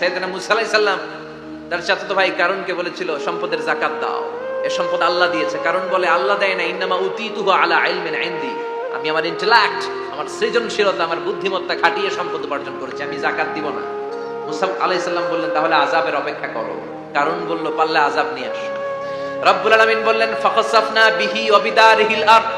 সৈয়দনা আলাইহিস তার চাচাতো ভাই কারণকে বলেছিল, সম্পদের জাকাত দাও। এ সম্পদ আল্লাহ দিয়েছে। কারণ বলে, আল্লাহ দেয় না ইন্নামা উতিতুহু আলা ইলমিন ইনদি। আমি আমার ইন্টেলেক্ট আমার সৃজনশীলতা, আমার বুদ্ধিমত্তা খাটিয়ে সম্পদ উপার্জন করেছি। আমি জাকাত দিব না। মুসা আলাইহিস সালাম বললেন, তাহলে আযাবের অপেক্ষা করো। কারণ বলল, পারলে আযাব নিয়ে আসো। রব্বুল আলামিন বললেন ফাখাসাফনা বিহি ওয়া বিদারিহিল আরদ।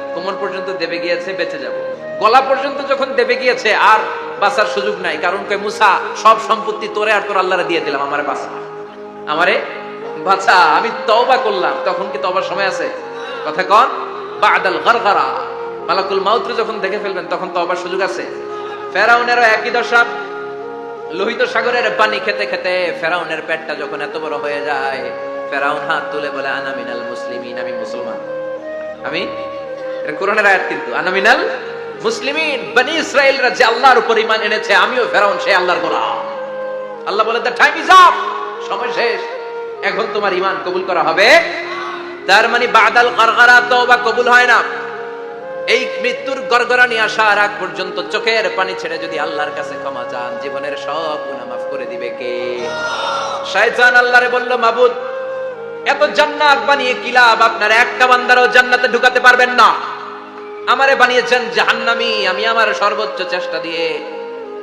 কোমর পর্যন্ত দেবে গিয়েছে, বেঁচে যাব। গলা পর্যন্ত যখন দেবে গিয়েছে, আর বাঁচার সুযোগ নাই। কারণ কই মুসা, সব সম্পত্তি তোরে আর তোর আল্লাহরে দিয়ে দিলাম, আমারে বাঁচা। আমারে বাঁচা, আমি তওবা করলাম। তখন কি তওবার সময় আছে? কথা কন, বাদাল গরগরা। মালাকুল মাউত যখন দেখে ফেলবেন, তখন তওবার সুযোগ আছে। ফেরাউনেরও একই দশা। লোহিত সাগরের পানি খেতে খেতে ফেরাউনের পেটটা যখন এত বড় হয়ে যায়, ফেরাউন হাত তুলে বলে আনামিনাল মুসলিমিন, আমি মুসলমান। আমি কোরআনের আয়াত কিন্তু, আনা মিনাল মুসলিমিন, বনি ইসরায়েলরা যে আল্লাহর উপর ঈমান এনেছে, আমিও ফেরাউন সেই আল্লাহর গোলাম। আল্লাহ বলে দ্য টাইম ইজ আপ সময় শেষ, এখন তোমার ঈমান কবুল করা হবে। তার মানে বাদাল গরগরা তওবা কবুল হয় না। এই মৃত্যুর গড়গড়ানি আসার আগ পর্যন্ত চোখের পানি ছেড়ে যদি আল্লাহর কাছে ক্ষমা চান, জীবনের সব গুনাহ মাফ করে দিবে কে? শয়তান আল্লাহরে বলল, মাবুদ, এত জান্নাত বানিয়ে কি লাভ? আপনার একটা বান্দারও জান্নাতে ঢুকাতে পারবেন না। আমারে বানিয়েছেন জাহান্নামী, আমি আমার সর্বোচ্চ চেষ্টা দিয়ে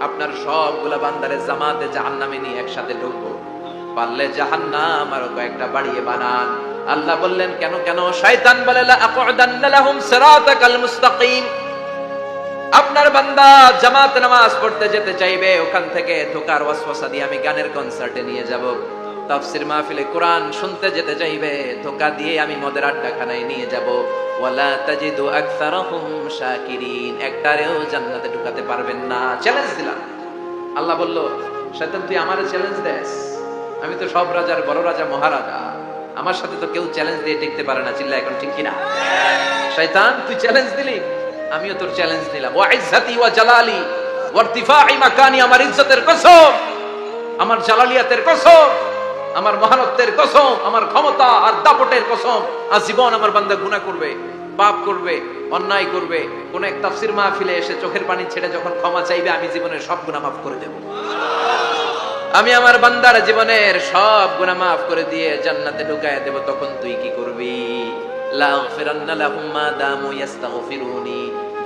আপনার সবগুলা বান্দারে জামাতে জাহান্নামে নিয়ে একসাথে ঢুকবো। পারলে জাহান্নাম আরও কয়েকটা বাড়িয়ে বানান। আল্লাহ বললেন, কেন কেন? শয়তান বলে লাহুম সিরাতাকাল মুস্তাকিম। আপনার বান্দা জামাত নামাজ পড়তে যেতে চাইবে, ওখান থেকে ঢোকার ওয়াসওয়াসা দিয়ে আমি গানের কনসার্টে নিয়ে যাব। তাফসির মাহফিলে কোরআন শুনতে যেতে চাইবে, ধোকা দিয়ে আমি মদের আড্ডাখানায় নিয়ে যাব। ওয়ালা তাজিদু আকসারহুম শাকিরিন, একটারেও জান্নাতে ঢুকাতে পারবেন না। চ্যালেঞ্জ দিলাম। আল্লাহ বলল, শয়তান, তুই আমারে চ্যালেঞ্জ দেস? আমি তো সব রাজার বড় রাজা, মহারাজা। আমার সাথে তো কেউ চ্যালেঞ্জ দিয়ে টিকতে পারে না। চিল্লা এখন ঠিক কিনা? শয়তান, তুই চ্যালেঞ্জ দিলি? আমিও তোর চ্যালেঞ্জ দিলাম। ওয়া ইজ্জতি ওয়া জালালি, ওয়া ইরতিফাই মাকানি, আমার ইজ্জতের কসম, আমার জালালিয়াতের কসম আমার মহানত্বের কসম, আমার ক্ষমতা আর দাপটের কসম আজীবন আমার বান্দা গুনাহ করবে, পাপ করবে, অন্যায় করবে। কোন এক তাফসির মাহফিলে এসে চোখের পানি ছেড়ে যখন ক্ষমা চাইবে, আমি জীবনের সব গুনাহ মাফ করে দেব। আমি আমার বান্দার জীবনের সব গুনাহ মাফ করে দিয়ে জান্নাতে ঢুকায় দেব, তখন তুই কি করবি?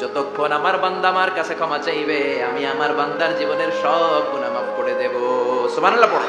যতক্ষণ আমার বান্দা আমার কাছে ক্ষমা চাইবে, আমি আমার বান্দার জীবনের সব গুনাহ মাফ করে দেব। সুবহানাল্লাহ, পড়ো।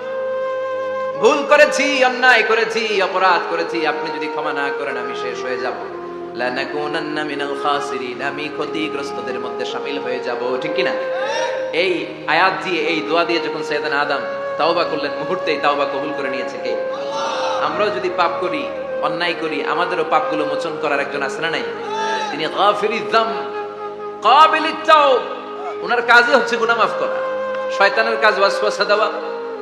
ভুল করেছি, অন্যায় করেছি, অপরাধ করেছি, আপনি যদি ক্ষমা না করেন, আমি শেষ হয়ে যাব। লানাকুনান্না মিনাল খাসিরিন, আমি ক্ষতিগ্রস্তদের মধ্যে শামিল হয়ে যাব, ঠিক কি না এই আয়াত দিয়ে, এই দোয়া দিয়ে যখন সৈয়দান আদম তাওবা করলেন, মুহূর্তেই তাওবা কবুল করে নিয়েছে কে? আমরাও যদি পাপ করি, অন্যায় করি, আমাদেরও পাপগুলো মোচন করার একজন না নাই? তিনি গাফিরিজ যাম, কাবিলিত তাওব। ওনার কাজই হচ্ছে গুনাহ মাফ করা। শয়তানের কাজ ওয়াসওয়াসা দেওয়া।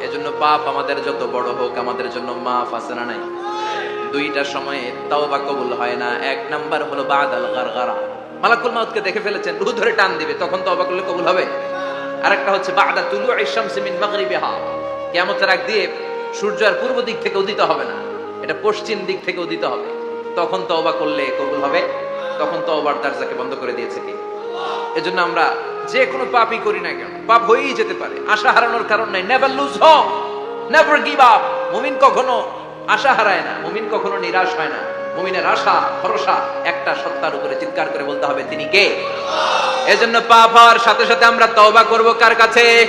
এজন্য পাপ আমাদের যত বড় হোক, আমাদের জন্য মাফ আছে না নাই? দুইটা সময়ে তওবা কবুল হয় না। এক নাম্বার হলো বাদাল গারগারা। মালাকুল মাউতকে দেখে ফেলেছেন, রুহ ধরে টান দিবে, তখন তওবা করলে কবুল হবে। আরেকটা হচ্ছে, বাদা তুলু শামসি মিন মাগরিবিহা। কিয়ামতের আগ দিয়ে সূর্য আর পূর্ব দিক থেকে উদিত হবে না। এটা পশ্চিম দিক থেকে উদিত হবে। তখন তওবা করলে কবুল হবে। তখন তওবার দরজাকে বন্ধ করে দিয়েছে কি? এজন্য আমরা যে কোনো পাপই করি না কেন। পাপ হয়েই যেতে পারে। আশা হারানোর কারণ নাই। Never lose hope never give up মুমিন কখনো আশা হারায় না। মুমিন কখনো নিরাশ হয় না। মুমিনের আশা, ভরসা একটা সত্তার উপরে চিৎকার করে বলতে হবে, তিনি কে? এজন্য পাপ হওয়ার সাথে সাথে আমরা তওবা করব কার কাছে?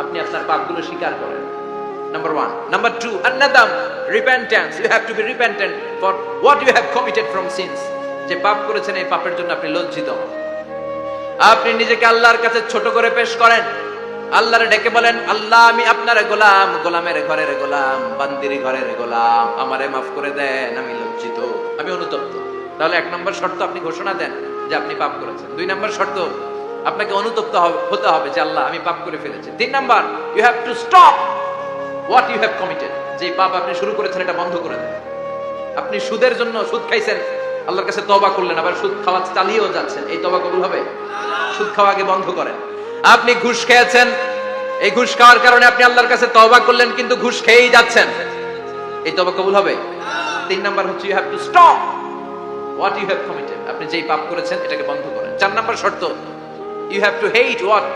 আপনি আপনার পাপগুলো স্বীকার করেন Number one. Number two, anadam, repentance. You have to be repentant for what you have committed from sins. যে পাপ করেছেন এই পাপের জন্য আপনি লজ্জিত। আপনি নিজেকে আল্লাহর কাছে ছোট করে পেশ করেন আল্লাহরে ডেকে বলেন আল্লাহ আমি আপনার গোলাম গোলামের ঘরের গোলাম বান্দির ঘরের গোলাম আমারে মাফ করে দেন আমি লজ্জিত আমি অনুতপ্ত তাহলে এক নম্বর শর্ত আপনি ঘোষণা দেন যে আপনি পাপ করেছেন দুই নম্বর শর্ত আপনাকে অনুতপ্ত হতে হবে যে আল্লাহ, আমি পাপ করে ফেলেছি। তিন number you have to stop what you have committed যে পাপ আপনি শুরু করেছেন, এটা বন্ধ করে দেন। আপনি সুদের জন্য সুদ খাইছেন, আল্লাহর কাছে তবা করলেন, আবার সুদ খাওয়া চালিয়েও যাচ্ছেন। এই তবা কবুল হবে? সুদ খাওয়া আগে বন্ধ করেন। আপনি ঘুষ খেয়েছেন, এই ঘুষ খাওয়ার কারণে আপনি আল্লাহর কাছে তবা করলেন, কিন্তু ঘুষ খেয়েই যাচ্ছেন। এই তবা কবুল হবে? তিন নাম্বার হচ্ছে you have to stop what you have committed আপনি যেই পাপ করেছেন, এটাকে বন্ধ করেন। চার নাম্বার শর্ত you have to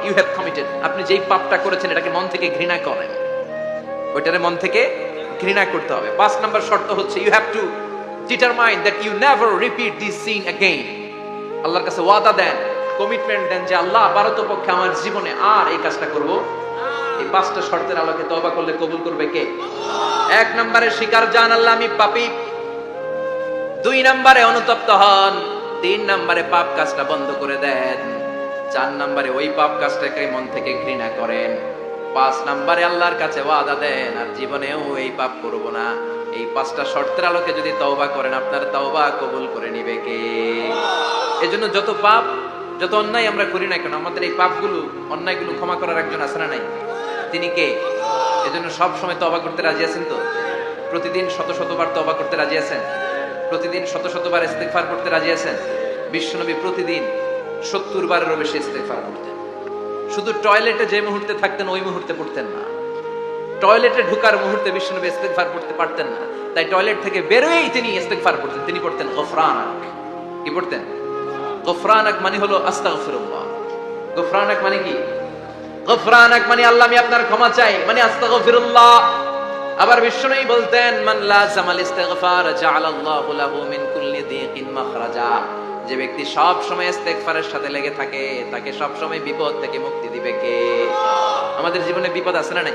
you have committed আপনি যেই পাপটা করেছেন, এটাকে মন থেকে ঘৃণা করেন। ওইটারে মন থেকে ঘৃণা করতে হবে। পাঁচ শর্ত হচ্ছে you have to determine that you never repeat this sin again আল্লাহর কাছে ওয়াদা দেন কমিটমেন্ট দেন যে, আল্লাহ পক্ষে আমার জীবনে আর এই কাজটা করব। এই পাঁচটা শর্তের আলোকে তবা করলে কবুল করবে কে? এক নম্বরে শিকার জান আল্লাহ, আমি পাপী। দুই নম্বরে অনুতপ্ত হন। তিন নম্বরে পাপ কাজটা বন্ধ করে দেন। চার নম্বরে ওই পাপ কাজটাকে মন থেকে ঘৃণা করেন। পাঁচ নম্বরে আল্লাহর কাছে ওয়াদা দেন, আর জীবনেও এই পাপ করব না। এই পাঁচটা শর্তের আলোকে যদি তওবা করেন, আপনার তওবা কবুল করে নিবে কে? এজন্য যত পাপ, যত অন্যায় আমরা করি না কেন, আমাদের এই পাপগুলো, অন্যায়গুলো ক্ষমা করার একজন আছে না নাই? তিনি কে? এজন্য সব সময় তওবা করতে রাজি আছেন তো? প্রতিদিন শত শতবার তওবা করতে রাজি আছেন? প্রতিদিন শত শতবার ইস্তেগফার করতে রাজি আছেন? বিশ্বনবী প্রতিদিন সত্তর বারেরও বেশি ইস্তেগফার করতেন শুধু টয়লেটে যে মুহূর্তে থাকতেন, ওই মুহূর্তে পড়তেন না। টয়লেটে ঢুকার মুহূর্তে বিশ্বনবী ইস্তেগফার পড়তে পারতেন না। তাই টয়লেট থেকে বেরোয়েই তিনি ইস্তেগফার পড়তেন। তিনি পড়তেন গফরানাক। কি পড়তেন? গফরানাক মানে হলো আস্তাগফিরুল্লাহ। গফরানাক মানে কি? গফরানাক মানে আল্লাহ, আমি আপনার ক্ষমা চাই। মানে আস্তাগফিরুল্লাহ। আবার বিষ্ণুই বলতেন, মান লাজামাল ইস্তিগফার জাআলাল্লাহু লাহু মিন কুল্লি দিকিন মাখরাজা। যে ব্যক্তি সব সময় ইস্তেগফারের সাথে লেগে থাকে, তাকে সব সময় বিপদ থেকে মুক্তি দিবে কে? আমাদের জীবনে বিপদ আছে না নাই?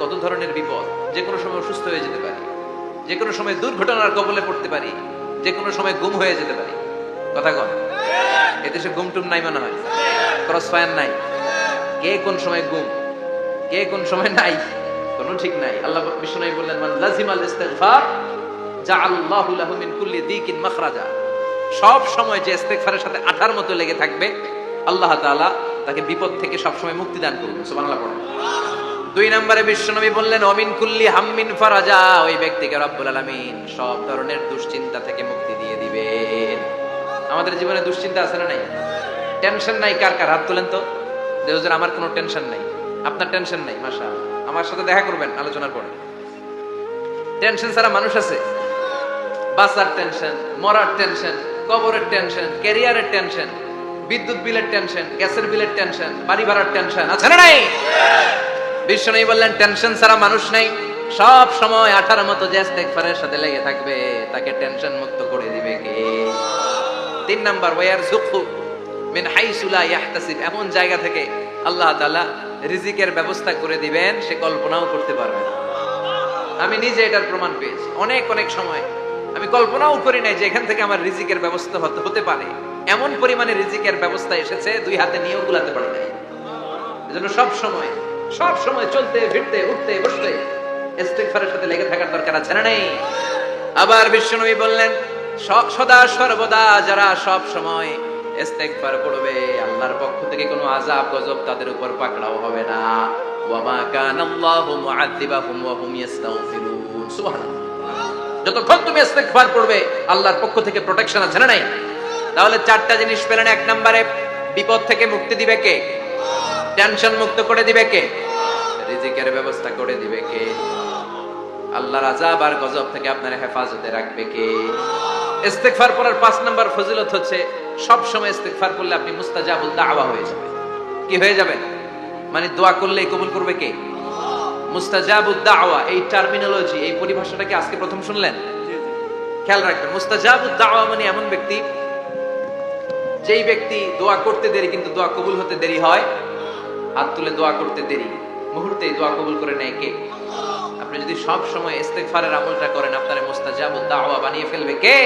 কত ধরনের বিপদ? যে কোনো সময় অসুস্থ হয়ে যেতে পারি, যে কোনো সময় দুর্ঘটনার কবলে পড়তে পারি, যে কোনো সময় গুম হয়ে যেতে পারি। কথা কন। এদেশে গুম টুম নাই মনে হয়? ক্রস ফায়ার নাই? কে কোন সময় গুম? কে কোন সময় নাই? কোনো ঠিক নাই। আল্লাহ বিষ্ণু বললেন, মান লাজিমাল ইস্তেগফার, জাআল্লাহু লাহু মিন কুল্লি দিকিন মাখরাজা। সব সময় যে ইস্তেগফারের সাথে আঠার মতো লেগে থাকবে, আল্লাহ তাআলা তাকে বিপদ থেকে সব সময় মুক্তি দান করবেন সুবহানাল্লাহ পড়েন দুই নম্বরে বিশ্বনবী বললেন, অমিন কুল্লি হাম্মিন ফারাজা। ওই ব্যক্তিকে রব্বুল আলামিন সব ধরনের দুশ্চিন্তা থেকে মুক্তি দিয়ে দিবেন। আমাদের জীবনে দুশ্চিন্তা আছে না নাই? টেনশন নাই, কার কার হাত তোলেন তো? যে, হুজুর, আমার কোনো টেনশন নাই। আপনার টেনশন নাই মাশা আমার সাথে দেখা করবেন, আলোচনার পরে। টেনশন ছাড়া মানুষ আছে। বাসার টেনশন, মরার টেনশন কবরের টেনশন ক্যারিয়ারের টেনশন বিদ্যুৎ বিলের টেনশন গ্যাসের বিলের টেনশন বাড়ি ভাড়ার টেনশন আছে না নাই? বিষ্ণু বললেন টেনশন ছাড়া মানুষ নেই। সব সময় আঠার মতো যে ইস্তেগফারের সাথে লেগে থাকবে। তাকে টেনশন মুক্ত করে দিবে কে? তিন নাম্বার, ওয়ার জুখু মিন হাইসু লা ইয়াহতাসিব। এমন জায়গা থেকে আল্লাহ তাআলা রিজিকের ব্যবস্থা করে দিবেন, সে কল্পনাও করতে পারবে না। আমি নিজে এটার প্রমাণ পেয়েছি। অনেক অনেক সময় আমি কল্পনাও করি নাই যে এখান থেকে আমার রিজিকের ব্যবস্থা হতে পারে। এমন পরিমাণে রিজিকের ব্যবস্থা এসেছে, দুই হাতে নিয়েও গুলাতে পারে নাই। এজন্য সব সময় সব সময় চলতে, ফিরতে, উঠতে, বসতে ইস্তেগফারের সাথে লেগে থাকার দরকার আছে না নেই? আবার বিশ্বনবী বললেন সদা সর্বদা যারা সব সময় ইস্তেগফার করবে আল্লাহর পক্ষ থেকে কোনো আযাব, গজব তাদের উপর পাকড়াও হবে না। ওয়ামা কানাল্লাহু মুআযিবাহুম ওয়া হুম ইস্তাগফিরুন সুবহানাল্লাহ। যতক্ষণ তুমি ইস্তেগফার করবে, আল্লাহর পক্ষ থেকে প্রোটেকশন আছে না নাই? তাহলে চারটা জিনিস পেলেন এক নম্বরে, বিপদ থেকে মুক্তি দিবে কে? টেনশন মুক্ত করে দিবে কে? রিজিকের ব্যবস্থা করে দিবে কে? আল্লাহর আজাব আর গজব থেকে আপনার হেফাজতে রাখবে কে? ইস্তেগফার করার পাঁচ নাম্বার ফজিলত হচ্ছে, সব সময় ইস্তেগফার করলে আপনি মুস্তাজাবুল দাওয়া হয়ে যাবেন। কি হয়ে যাবেন মানে দোয়া করলে কবুল করবে কে? মুস্তাজাবুদ দাওয়া এই টার্মিনোলজি এই পরিভাষাটা কি আজকে প্রথম শুনলেন? খেয়াল রাখবেন মুস্তাজাবুদ দাওয়া মানে এমন ব্যক্তি যেই ব্যক্তি দোয়া করতে দেরি কিন্তু দোয়া কবুল হতে দেরি হয় হাত তুলে দোয়া করতে দেরি। মুহূর্তেই দোয়া কবুল করে নেয় কে? আপনি যদি সব সময় ইস্তেগফারের আমলটা করেন আপনার মুস্তাজাবুদ দাওয়া বানিয়ে ফেলবে কে?